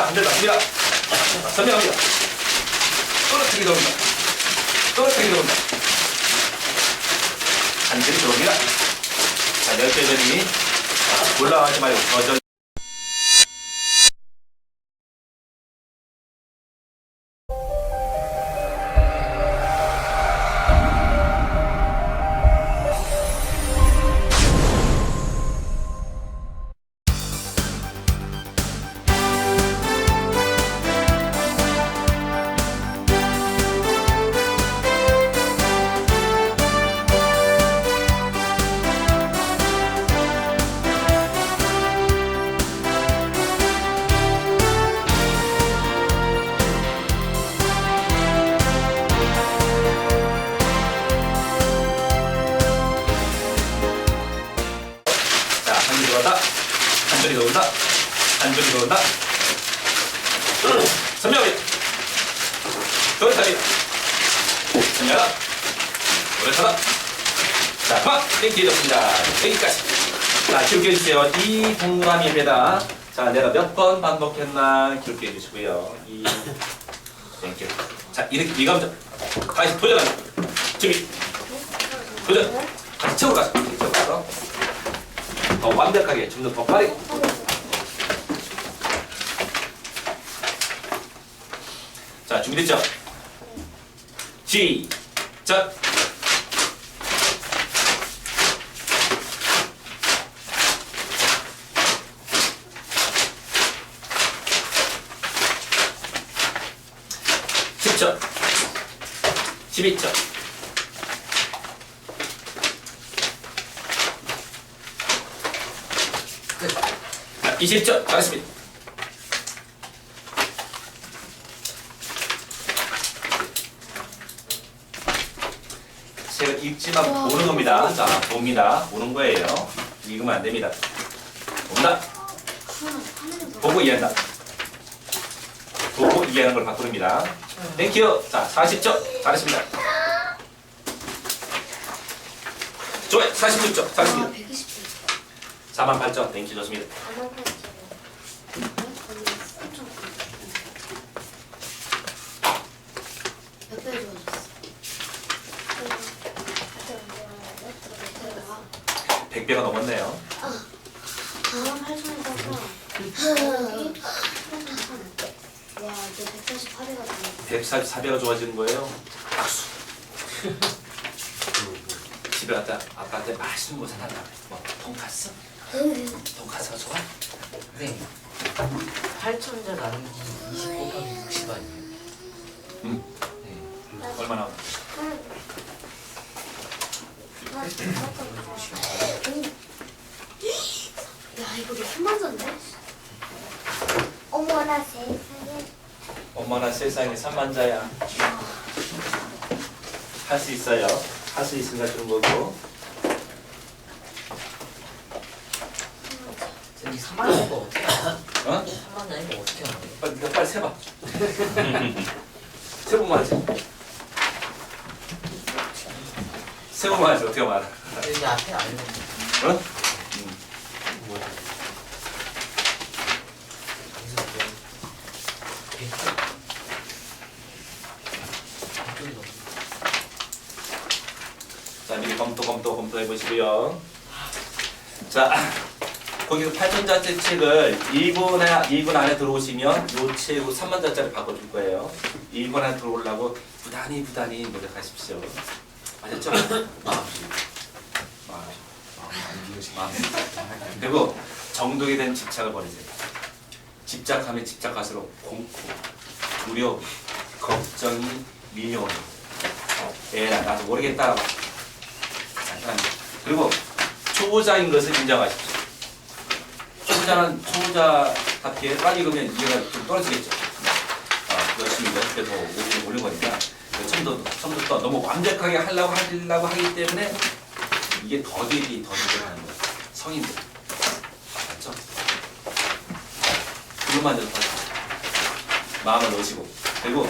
자, 한대 갑니다. 선명합니다. 떨어뜨리기 들어옵니다. 떨어뜨리기 들어옵니다. 한줄이 들어옵니다. 자, 열대전이 올라가지 말고 저절 선명하게. 또렷하게. 선명하. 또렷하다. 자, 그만. 땡기 졌습니다. 여기까지. 자, 기록해 주세요. 이 동그라미에다. 자, 내가 몇 번 반복했나 기록해 주시고요. 이. 땡큐. 자, 이렇게 이감자. 다시 도전합니다. 준비. 도전. 다시 채우러 가자. 채우러 가서. 더 완벽하게 좀 더 더 빠르게 자 준비됐죠? 시작! 십초! 12초! 자, 20초! 잘했습니다. 읽지만 보는 겁니다. 자, 봅니다. 보는 거예요. 읽으면 안 됩니다. 봅니다. 보고 이해한다. 보고 이해하는 걸 바꾸릅니다. 땡큐. 자, 40초. 잘했습니다. 좋아요. 46초. 아, 잘했습니다. 120분. 4만 8천. 땡큐 좋습니다. 가만 팔지. 거기 엄청 몇배 좋아졌어? 100배가 넘었네요. 가만 팔천에다가 와, 이제 148회가 됐네. 144배가 좋아지는 거예요. 박수. 집에 갔다 아빠한테 맛있는 거 사달라. 뭐 돈가스? 돈가스가 좋아? 네. 8천자 나누기 20 곱하기 60 아니에요? 응. 네. 얼마나? 야, 이거 몇분 만졌네? 어머나 세상에 엄마나 세상에 삼만자야. 할 수 있어요. 할 수 있으니까 주는 거고. 저기 3만 원이고 어떻게 알아? 어? 3만 원이고 어떻게 알아? 빨리 네가 빨리 세봐. 세보면 하지. 세보면 하지 어떻게 말아? 여기 앞에 알면 어? 음. 뭐야? 여기서 뭐? 이렇게? 이쪽이 너무 자, 미리 검토, 검토, 검토해 보시고요. 자, 거기서 8천자째 책을 1분, 2분 안에 들어오시면 요 책으로 3만자짜리 바꿔줄 거예요. 1분 안에 들어오려고 부단히 부단히 노력하십시오. 아셨죠? 그리고 정독에 대한 집착을 버리세요. 집착하면 집착할수록 공포, 두려움, 걱정이 밀려오는 거예요. 예, 나도 모르겠다. 잠깐. 그리고 초보자인 것을 인정하십시오. 초보자는 초보자답게 빨리 그러면 이해가 좀 떨어지겠죠. 아, 열심히 연습해서 올린 거니까 그 처음부터, 처음부터 너무 완벽하게 하려고 하려고 하기 때문에 이게 더디기 더디게 하는 거예요. 성인들. 맞죠? 그것만 연습하세요. 마음을 넣으시고 그리고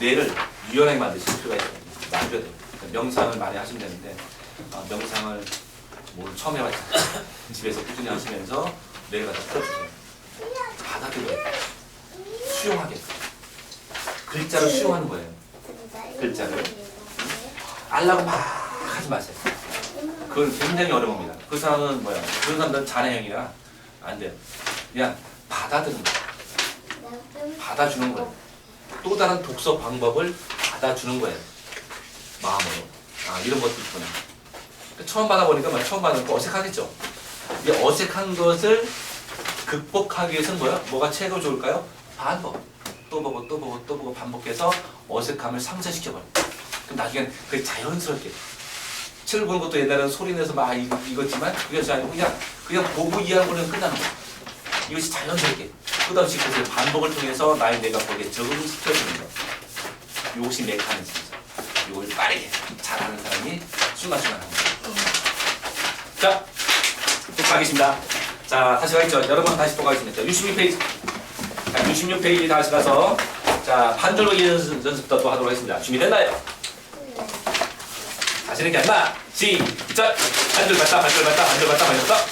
뇌를 유연하게 만드실 필요가 있어요. 놔줘야 돼요. 명상을 많이 하시면 되는데 어, 명상을 뭘 처음 해봤잖아요. 집에서 꾸준히 하시면서 뇌가 다 풀어주세요. 받아들여야 돼요. 수용하게. 글자를 수용하는 거예요. 글자를. 알라고 막 하지 마세요. 그건 굉장히 어려운 겁니다. 그 사람은 뭐야? 그런 사람들은 잔해형이라 안 돼요. 그냥 받아들이는 거예요. 받아주는 거예요. 또 다른 독서 방법을 받아주는 거예요. 마음으로. 아, 이런 것도 있구나. 처음 받아보니까 막 처음 받으니까 어색하겠죠? 이 어색한 것을 극복하기 위해서는 뭐야? 뭐가 최고 좋을까요? 반복. 또 보고 또 보고 또 보고 반복해서 어색함을 상쇄시켜버려. 그럼 나중엔 그게 자연스럽게. 칠 보는 것도 옛날에는 소리 내서 막 이- 이거지만 그게 아니고 그냥 그냥 보고 이해하는 거는 끝나는 거야. 이것이 자연스럽게 끝없이 그것을 반복을 통해서 나의 내가 거기에 적응시켜주는 거. 이것이 메커니즘이죠. 이걸 빠르게 잘하는 사람이 순간순간 거예요. 자, 또 가겠습니다. 자, 다시 가겠죠. 여러분 다시 또 가겠습니다. 66페이지. 자, 66페이지 다시 가서 자, 반절로 연습, 연습부터 또 하도록 하겠습니다. 준비됐나요? 자신 있게 한다. 시작. 반절 맞다, 반절 맞다, 반절 맞다, 반절 맞다.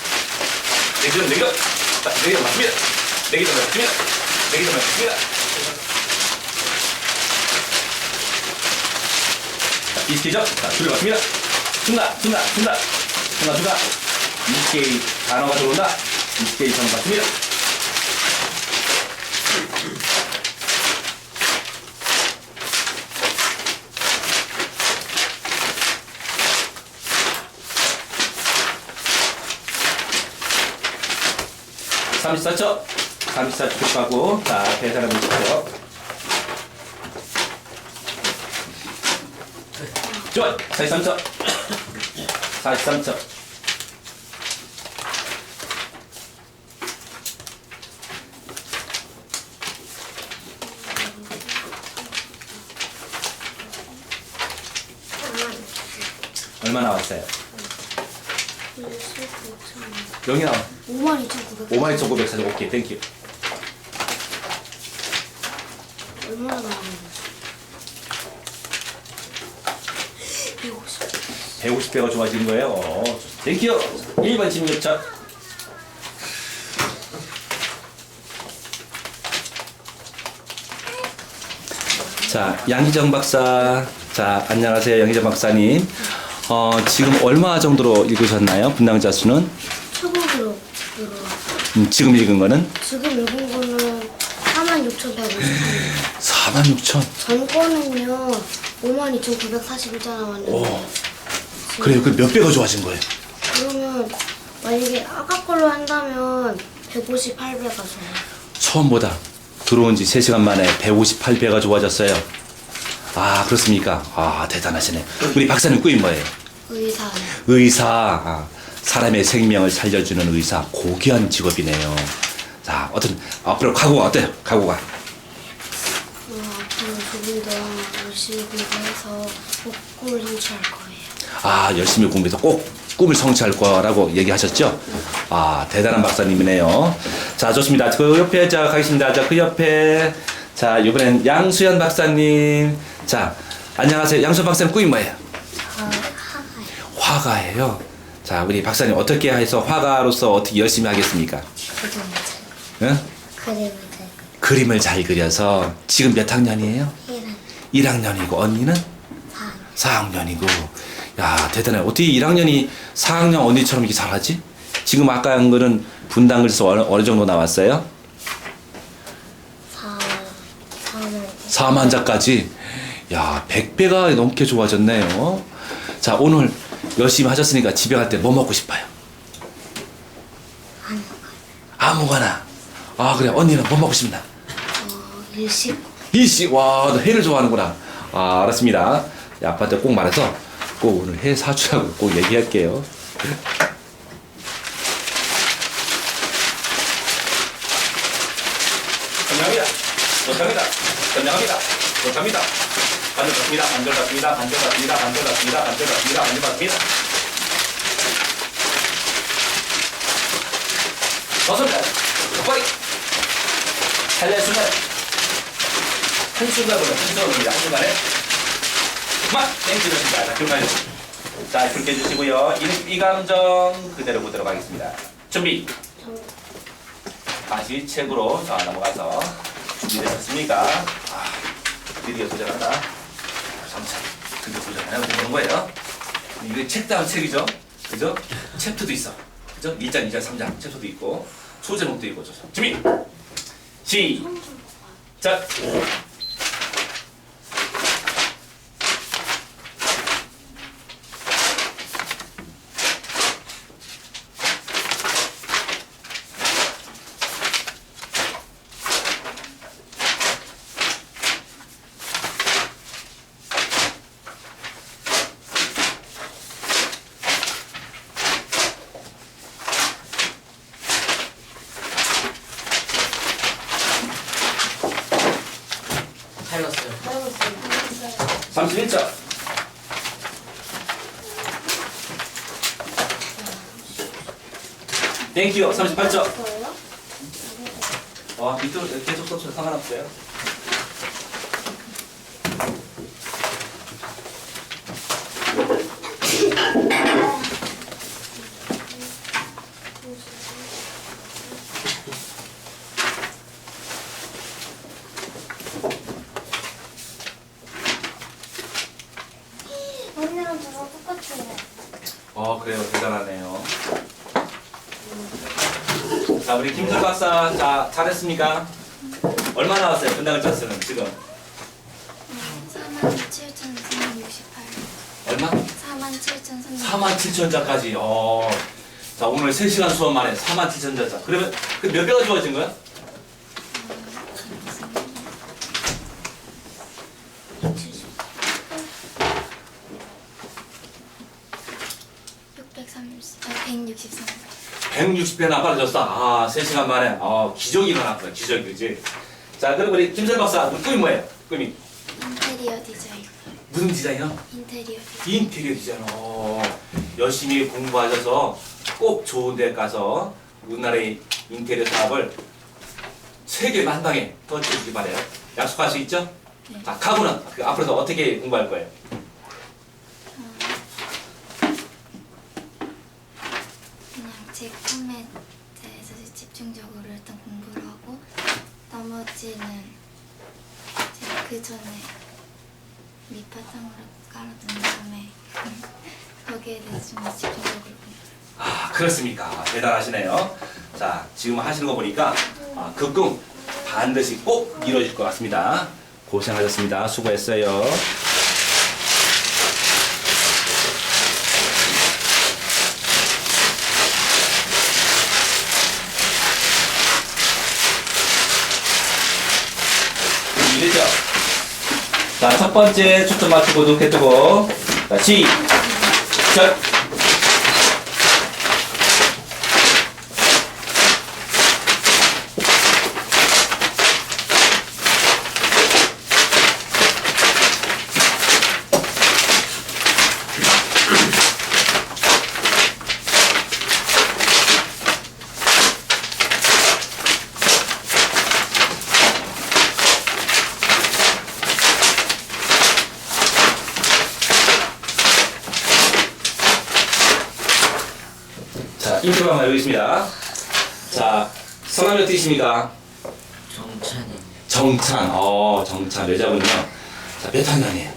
내기점, 내기점. 자, 내기점 맞습니다. 내기점 맞습니다. 내기점 맞습니다. 자, 비스키죠? 자, 줄을 맞습니다. 준다, 준다, 준다. 준다. EK 단어가 들어온다. EK 단어 맞습니다. 삼십사 초 34초 급하고 자 계산해 보시죠 좋아 43초 43초 얼마 나왔어요? 0이 나와 52,900 5만 2,940 오케이 땡큐 얼마나 나오는 거지? 150 150배가 좋아지는 거예요. 어, 땡큐 1번 16초 자 양희정 박사. 자 안녕하세요 양희정 박사님 어, 지금 얼마 정도로 읽으셨나요? 분당자 수는? 들어 음, 지금 읽은 거는? 지금 읽은 거는 46,150 4만 6천? 전 거는요 52,941자 나왔는데. 오. 그래요? 그 몇 배가 좋아진 거예요? 그러면 만약에 아까 걸로 한다면 158배가 좋아요. 처음보다 들어온 지 3시간 만에 158배가 좋아졌어요. 아, 그렇습니까? 아, 대단하시네. 우리 박사님 꾸인 뭐예요? 의사 의사. 아, 사람의 생명을 살려주는 의사. 고귀한 직업이네요. 자, 어떤, 앞으로 각오가 어때요? 각오가. 어, 앞으로 조금 더 열심히 공부해서 꼭 꿈을 성취할 거예요 아, 열심히 공부해서 꼭 꿈을 성취할 거라고 얘기하셨죠? 아, 대단한 박사님이네요. 자, 좋습니다. 그 옆에, 자, 가겠습니다. 자, 그 옆에. 자, 이번엔 양수연 박사님. 자, 안녕하세요. 양수연 박사님 꾸인 뭐예요? 저 하나요 화가예요. 자, 우리 박사님 어떻게 해서 화가로서 어떻게 열심히 하겠습니까? 그림을 잘 응? 그림을 잘 그림을 잘 그려서 지금 몇 학년이에요? 이란 1학년이고 언니는 사 4학년이고. 야, 대단해. 어떻게 1학년이 4학년 언니처럼 이렇게 잘하지? 지금 아까 한 거는 분당 글서 어느, 어느 정도 나왔어요? 사 사는 4만자까지. 야, 100배가 넘게 좋아졌네요. 자, 오늘 열심히 하셨으니까 집에 갈 때 뭐 먹고 싶어요? 아무거나. 아, 그래. 언니는 뭐 먹고 싶나? 어 일식 이씨, 와, 너 회를 좋아하는구나. 아, 알았습니다. 야, 아빠한테 꼭 말해서 꼭 오늘 회 사주라고 꼭 얘기할게요. 감사합니다. 감사합니다. 감사합니다. 감사합니다. 반절 같습니다. 반절 같습니다. 반절 같습니다. 반절 같습니다. 반절 같습니다. 반절 같습니다. 좋습니다. 똑바리. 살려 순간. 한순간으로 한순간입니다. 한순간에 막 땡기셨습니다. 자, 가요. 자, 그렇게 해주시고요. 이, 이 감정 그대로 보도록 하겠습니다. 준비. 정 다시 책으로 자 넘어가서 준비되셨습니까? 아, 드디어 도전한다. 드디어 도전하면 되는 거예요. 이게 책 다음 책이죠? 그죠? 챕터도 있어. 그죠? 1장, 2장, 3장 챕터도 있고 소제목도 있고 저 준비! 시작! 타이머스요. 31점. 땡큐 38점. 거예요? 와 밑으로 계속 써도 상관없어요. 언니랑 저랑 똑같아요. 어 그래요 대단하네요. 자 우리 김준 박사 자 잘했습니까? 얼마 나왔어요 분당 점수는 지금 47,368. 얼마? 47,368. 4만 7천 자까지. 어. 자 오늘 3시간 수업 만에 4만 7천 자. 그러면 그 몇 배가 좋아진 거야? 아, 163. 160배나 빨라졌어. 아, 3시간 만에. 아, 기적이 일어났구나. 기적이, 그지? 자, 그럼 우리 김선 박사, 우리 꿈이 뭐예요? 꿈이. 인테리어 디자인. 무슨 디자이너? 인테리어 디자인. 인테리어 디자이너. 어, 열심히 공부하셔서 꼭 좋은 데 가서 우리나라의 인테리어 사업을 세계 만방에 터뜨리기 바래요. 약속할 수 있죠? 네. 자, 가구는 그 앞으로도 어떻게 공부할 거예요? 그냥 제 꿈에 대해서 집중적으로 일단 공부를 하고 나머지는 제가 그 전에 밑바탕으로 깔아둔 다음에 거기에 대해서 좀 집중적으로. 아, 그렇습니까? 대단하시네요. 자, 지금 하시는 거 보니까 아, 그 꿈 반드시 꼭 이루어질 것 같습니다. 고생하셨습니다. 수고했어요. 이랬죠? 자, 첫 번째 초점 맞추고 눈 뜨고 자, 시작! 있어요? 자, 인터뷰 한번 해보겠습니다. 자, 성함이 어떻게 되십니까? 정찬이 정찬, 어, 정찬, 여자분요. 자, 몇 학년이에요?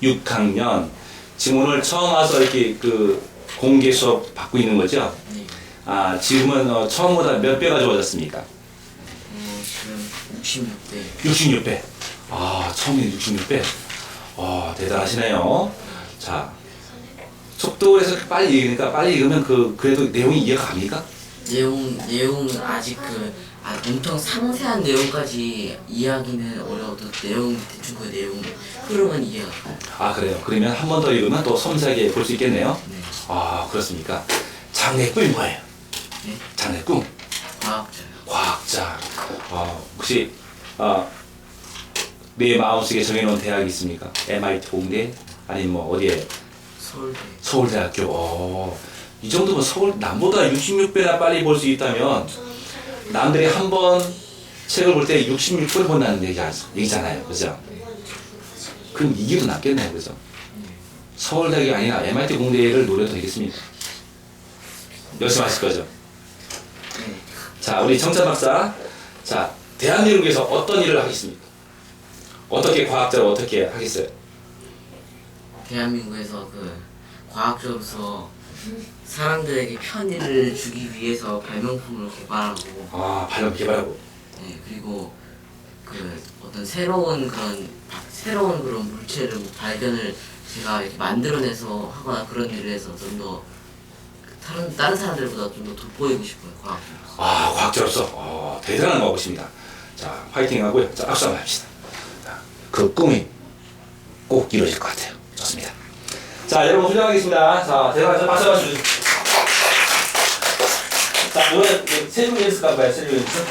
6학년. 6학년. 지금 오늘 처음 와서 이렇게 그 공개 수업 받고 있는 거죠? 네. 아, 지금은 어, 처음보다 몇 배가 좋아졌습니까? 어, 지금 66대. 66배. 아, 처음에 66배. 아, 대단하시네요. 자, 속도를 해서 빨리 읽으니까 빨리 읽으면 그, 그래도 내용이 이해가 갑니까? 내용 내용은 아직 그 아, 엄청 상세한 내용까지 이야기는 어려워도 내용 대충 그 내용 흐름은 이해가 가요. 아, 그래요. 그러면 한 번 더 읽으면 또 섬세하게 볼 수 있겠네요. 네. 아, 그렇습니까? 장래 꿈이 뭐예요? 네. 장래 꿈. 과학자요. 과학자. 아, 혹시 아, 내 마음속에 정해놓은 대학이 있습니까? MIT 공대 아니면 뭐 어디에 서울대. 서울대학교. 어, 이 정도면 서울 남보다 66배나 빨리 볼 수 있다면 남들이 한 번 책을 볼 때 66배 본다는 얘기, 아- 얘기잖아요, 그죠? 그럼 이 길은 낫겠네요, 그죠? 서울대학이 아니라 MIT 공대를 노려도 되겠습니까? 열심히 하실 거죠? 네. 자, 우리 정찬 박사. 자, 대한민국을 위해서 어떤 일을 하겠습니까? 어떻게 과학자로 어떻게 하겠어요? 대한민국에서 그 과학적으로서 사람들에게 편의를 주기 위해서 발명품을 개발하고 아 발명 개발하고 네, 그리고 그 어떤 새로운 그런 새로운 그런 물체를 발견을 제가 이렇게 만들어내서 하거나 그런 일을 해서 좀 더 다른 다른 사람들보다 좀 더 돋보이고 싶어요 과학적으로서. 아 과학자로서 어, 대단한 거보십니다. 자 파이팅 하고요. 자 박수 한번 합시다. 자, 그 꿈이 꼭 이루어질 것 같아요. 자 여러분 훈련하겠습니다. 자 대단하죠. 박수 한번 주세요. 자 노래 세종 연습 가봐요. 세종 연습.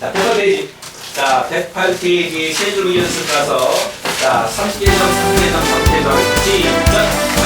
자 108페이지. 자 108페이지 세종 연습 가서 자 30개점 30개점 30개점 시작.